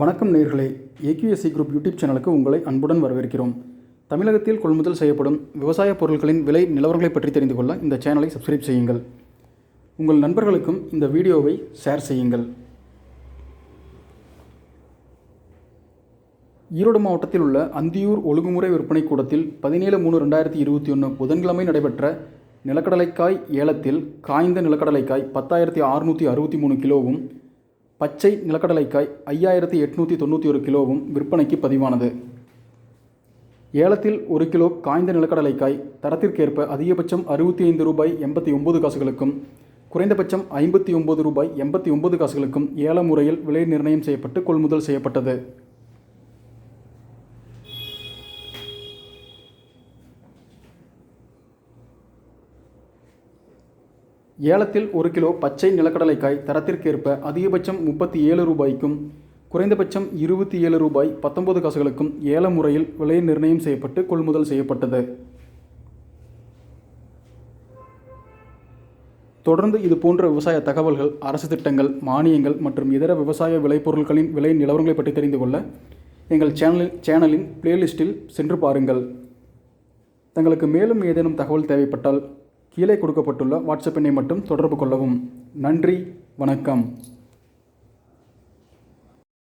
வணக்கம் நேர்களே. AKSC group YouTube சேனலுக்கு உங்களை அன்புடன் வரவேற்கிறோம். தமிழகத்தில் கொள்முதல் செய்யப்படும் விவசாய பொருட்களின் விலை நிலவரங்களை பற்றி தெரிந்து கொள்ள இந்த சேனலை சப்ஸ்கிரைப் செய்யுங்கள். உங்கள் நண்பர்களுக்கும் இந்த வீடியோவை ஷேர் செய்யுங்கள். ஈரோடு மாவட்டத்தில் உள்ள அந்தியூர் ஒழுங்குமுறை விற்பனை கூடத்தில் பதினேழு மூணு ரெண்டாயிரத்தி இருபத்தி ஒன்று புதன்கிழமை நடைபெற்ற நிலக்கடலைக்காய் ஏலத்தில் காய்ந்த நிலக்கடலைக்காய் பத்தாயிரத்தி அறுநூற்றி அறுபத்தி மூணு கிலோவும் பச்சை நிலக்கடலைக்காய் ஐயாயிரத்தி எட்நூற்றி தொண்ணூற்றி ஒரு கிலோவும் விற்பனைக்கு பதிவானது. ஏலத்தில் ஒரு கிலோ காய்ந்த நிலக்கடலைக்காய் தரத்திற்கேற்ப அதிகபட்சம் அறுபத்தி ஐந்து ரூபாய் எண்பத்தி ஒம்பது காசுகளுக்கும் குறைந்தபட்சம் ஐம்பத்தி ஒம்பது ரூபாய் எண்பத்தி ஒம்பது காசுகளுக்கும் ஏல முறையில் விலை நிர்ணயம் செய்யப்பட்டு கொள்முதல் செய்யப்பட்டது. ஏலத்தில் ஒரு கிலோ பச்சை நிலக்கடலைக்காய் தரத்திற்கேற்ப அதிகபட்சம் முப்பத்தி ஏழு ரூபாய்க்கும் குறைந்தபட்சம் இருபத்தி ஏழு ரூபாய் பத்தொன்பது காசுகளுக்கும் ஏல முறையில் விலை நிர்ணயம் செய்யப்பட்டு கொள்முதல் செய்யப்பட்டது. தொடர்ந்து இது போன்ற விவசாய தகவல்கள் அரசு திட்டங்கள் மானியங்கள் மற்றும் இதர விவசாய விளைபொருட்களின் விலை நிலவரங்களை பற்றி தெரிந்து கொள்ள எங்கள் சேனலில் சேனலின் பிளேலிஸ்டில் சென்று பாருங்கள். தங்களுக்கு மேலும் ஏதேனும் தகவல் தேவைப்பட்டால் கீழே கொடுக்கப்பட்டுள்ள வாட்ஸ்அப் எண்ணை மட்டும் தொடர்பு கொள்ளவும். நன்றி வணக்கம்.